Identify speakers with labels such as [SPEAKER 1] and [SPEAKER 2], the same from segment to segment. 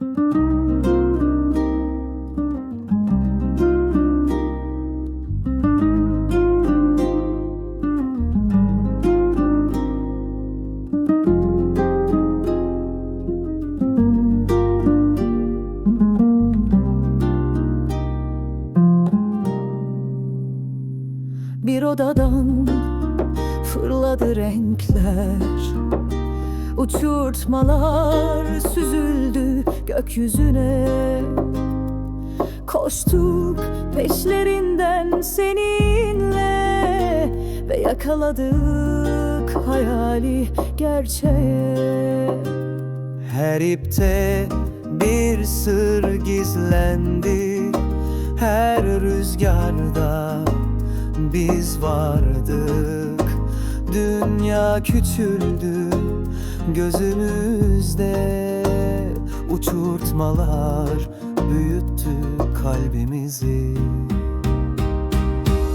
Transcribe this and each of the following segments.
[SPEAKER 1] Bir odadan fırladı renkler Uçurtmalar süzüldü gökyüzüne. Koştuk peşlerinden seninle Ve yakaladık hayali gerçeğe.
[SPEAKER 2] Her ipte bir sır gizlendi Her rüzgarda biz vardık. Dünya küçüldü gözümüzde Uçurtmalar büyüttü kalbimizi.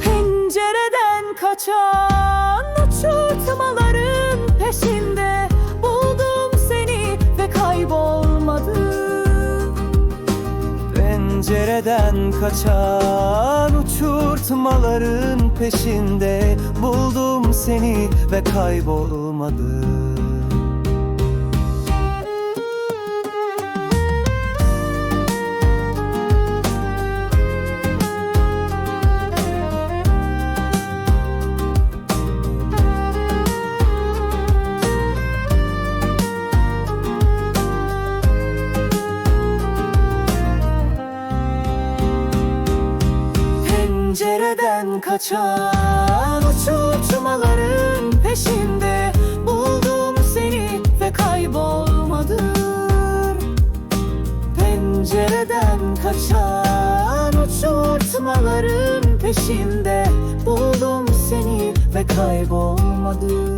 [SPEAKER 1] Pencereden kaçan uçurtmaların peşinde Buldum seni ve kaybolmadım
[SPEAKER 2] Pencereden kaçan uçurtmaların peşinde Buldum seni ve kaybolmadım
[SPEAKER 1] Pencereden kaçan uçurtmaların peşinde Buldum seni ve kaybolmadım. Pencereden kaçan uçurtmaların peşinde Buldum seni ve kaybolmadım